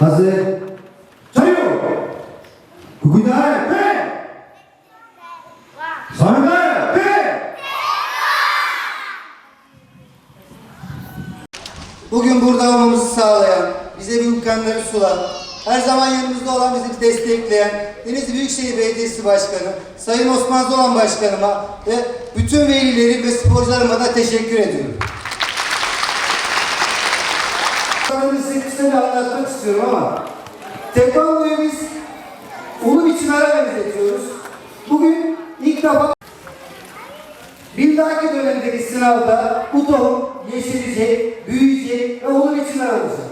Hazır. Sayıyor. Kukudare. Pe. Sonra. Pe. Bugün burada olmamızı sağlayan, bize bu imkanları sunan, her zaman yanımızda olan bizi destekleyen Denizli Büyükşehir Belediyesi Başkanı, Sayın Osman Zolan Başkanıma ve bütün velileri ve sporcularıma da teşekkür ediyorum. İstiyorum ama Tekvando'yu biz ulu çınara benzetiyoruz. Bugün ilk defa bir dahaki dönemdeki sınavda bu tohum yeşerecek, büyüyecek ve ulu çınar olacak.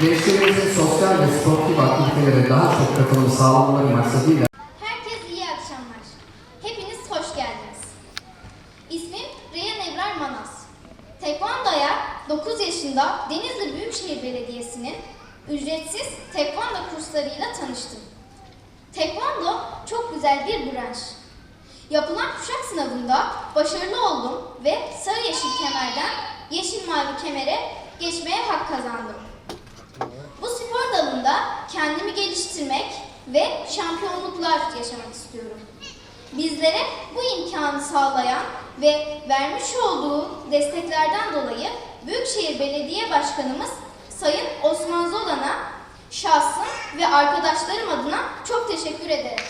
Gençlerimizin sosyal ve sportif aktivitelere daha çok katılım sağlamaları maksadıyla Ebrar Manas. Tekvando'ya 9 yaşında Denizli Büyükşehir Belediyesi'nin ücretsiz tekvando kurslarıyla tanıştım. Tekvando çok güzel bir branş. Yapılan kuşak sınavında başarılı oldum ve sarı yeşil kemerden yeşil mavi kemere geçmeye hak kazandım. Bu spor dalında kendimi geliştirmek ve şampiyonluklar yaşamak istiyorum. Bizlere bu imkanı sağlayan ve vermiş olduğu desteklerden dolayı Büyükşehir Belediye Başkanımız Sayın Osman Zolan'a şahsım ve arkadaşlarım adına çok teşekkür ederim.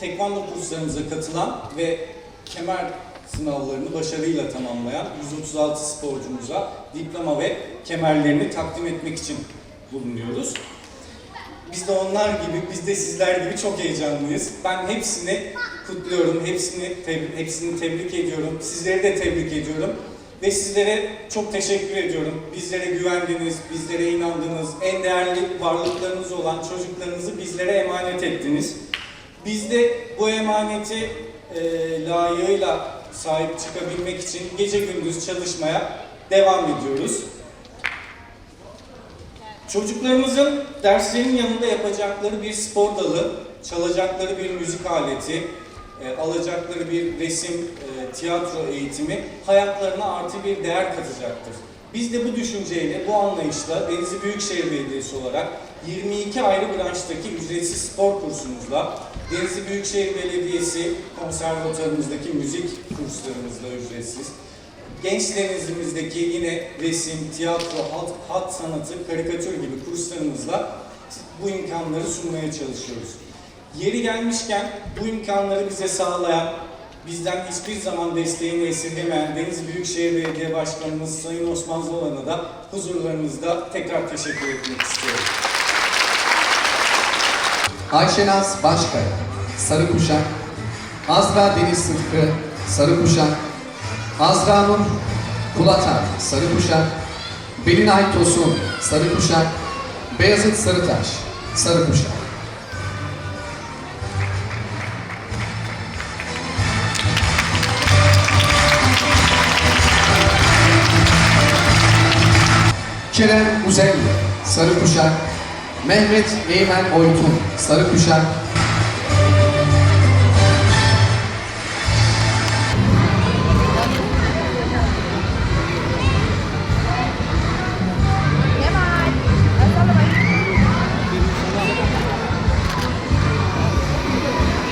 Tekvando kurslarımıza katılan ve kemer sınavlarını başarıyla tamamlayan 136 sporcumuza diploma ve kemerlerini takdim etmek için bulunuyoruz. Biz de onlar gibi, biz de sizler gibi çok heyecanlıyız. Ben hepsini kutluyorum, hepsini tebrik, hepsini tebrik ediyorum. Sizleri de tebrik ediyorum. Ve sizlere çok teşekkür ediyorum. Bizlere güvendiniz, bizlere inandınız. En değerli varlıklarınız olan çocuklarınızı bizlere emanet ettiniz. Biz de bu emaneti e, layığıyla sahip çıkabilmek için gece gündüz çalışmaya devam ediyoruz. Çocuklarımızın derslerin yanında yapacakları bir spor dalı, çalacakları bir müzik aleti, e, alacakları bir resim, e, tiyatro eğitimi hayatlarına artı bir değer katacaktır. Biz de bu düşünceyle, bu anlayışla Denizli Büyükşehir Belediyesi olarak 22 ayrı branştaki ücretsiz spor kursumuzla, Denizli Büyükşehir Belediyesi konservatuarımızdaki müzik kurslarımızla ücretsiz, gençlerimizdeki yine resim, tiyatro, hat, hat sanatı, karikatür gibi kurslarımızla bu imkanları sunmaya çalışıyoruz. Yeri gelmişken bu imkanları bize sağlayan, bizden hiçbir zaman desteğini esirgemeyen Deniz Büyükşehir Belediye Başkanımız Sayın Osman Zolan'a da huzurlarınızda tekrar teşekkür etmek istiyorum. Ayşenaz Başkaya, Sarı Kuşak, Azra Deniz Sıtkı, Sarı Kuşak, Azra Nur Kulatan, Sarı Kuşak, Belinay Tosun, Sarı Kuşak, Beyazıt Sarıtaş, Sarı Kuşak. Kerem Uzeyli, Sarı Kuşak, Mehmet Eymen Oytun, Sarı Kuşak,